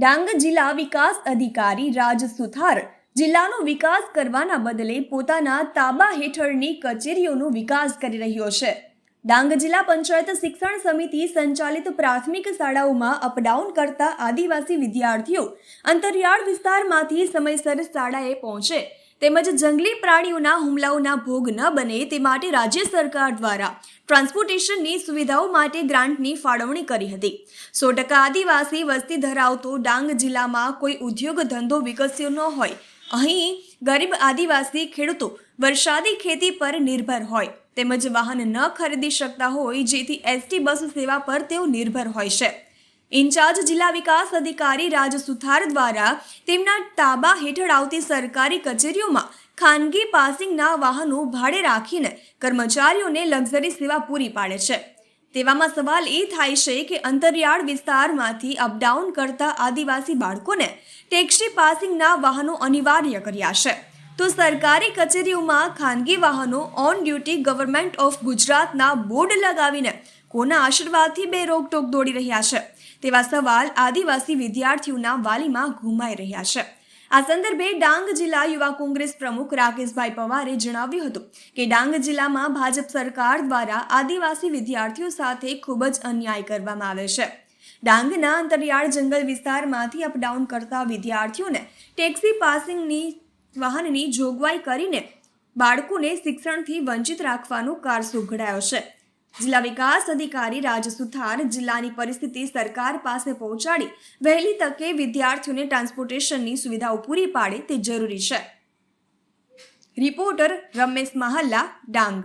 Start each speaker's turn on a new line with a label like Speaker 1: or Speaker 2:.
Speaker 1: ડાંગ જિલ્લા વિકાસ અધિકારી રાજ સુથાર જિલ્લાનો વિકાસ કરવાના બદલે પોતાના તાબા હેઠળની કચેરીઓનો વિકાસ કરી રહ્યો છે. ડાંગ જિલ્લા પંચાયત શિક્ષણ સમિતિ સંચાલિત પ્રાથમિક શાળાઓમાં અપડાઉન કરતા આદિવાસી વિદ્યાર્થીઓ અંતરિયાળ વિસ્તારમાંથી સમયસર શાળાએ પહોંચે તેમજ જંગલી પ્રાણીઓના હુમલાઓના ભોગ ન બને તે માટે રાજ્ય સરકાર દ્વારા ટ્રાન્સપોર્ટેશનની સુવિધાઓ માટે ગ્રાન્ટની ફાળવણી કરી હતી. સો ટકા આદિવાસી વસ્તી ધરાવતો ડાંગ જિલ્લામાં કોઈ ઉદ્યોગ ધંધો વિકસ્યો ન હોય. અહીં ગરીબ આદિવાસી ખેડૂતો વરસાદી ખેતી પર નિર્ભર હોય. તેમજ વાહન ન ખરીદી શકતા હોય જેથી એસટી બસ સેવા પર તેઓ નિર્ભર હોય છે. ઇન્ચાર્જ જિલ્લા વિકાસ અધિકારી રાજ સુથાર દ્વારા તેમના તાબા હેઠળ આવતી સરકારી કચેરીઓમાં ખાનગી પાસિંગના વાહનો ભાડે રાખીને કર્મચારીઓને લક્ઝરી સેવા પૂરી પાડે છે. તેવામાં સવાલ એ થાય છે કે અંતરિયાળ વિસ્તારમાંથી અપડાઉન કરતા આદિવાસી બાળકોને ટેક્સી પાસિંગના વાહનો અનિવાર્ય કર્યા છે. તો સરકારી કચેરીઓમાં ખાનગી વાહનો ઓન ડ્યુટી ગવર્મેન્ટ ઓફ ગુજરાતના બોર્ડ લગાવીને કોના આશીર્વાદથી બે રોકટોક દોડી રહ્યા છે. તેવા સવાલ આદિવાસી વિદ્યાર્થીઓના વાલીમાં ઘુમાઈ રહ્યા છે. આ સંદર્ભે ડાંગ જિલ્લા યુવા કોંગ્રેસ પ્રમુખ રાકેશભાઈ પવારે જણાવ્યું હતું કે ડાંગ જિલ્લામાં ભાજપ સરકાર દ્વારા આદિવાસી વિદ્યાર્થીઓ સાથે ખૂબ જ અન્યાય કરવામાં આવે છે. ડાંગના અંતરિયાળ જંગલ વિસ્તારમાંથી અપડાઉન કરતા વિદ્યાર્થીઓને ટેક્સી પાસિંગની વાહનની જોગવાઈ કરીને બાળકોને શિક્ષણથી વંચિત રાખવાનો કારસો ઘડાયો છે. જિલ્લા વિકાસ અધિકારી રાજ સુથાર જિલ્લાની પરિસ્થિતિ સરકાર પાસે પહોંચાડી વહેલી તકે વિદ્યાર્થીઓને ટ્રાન્સપોર્ટેશનની સુવિધાઓ પૂરી પાડે તે જરૂરી છે. રિપોર્ટર રમેશ મહલ્લા ડાંગ.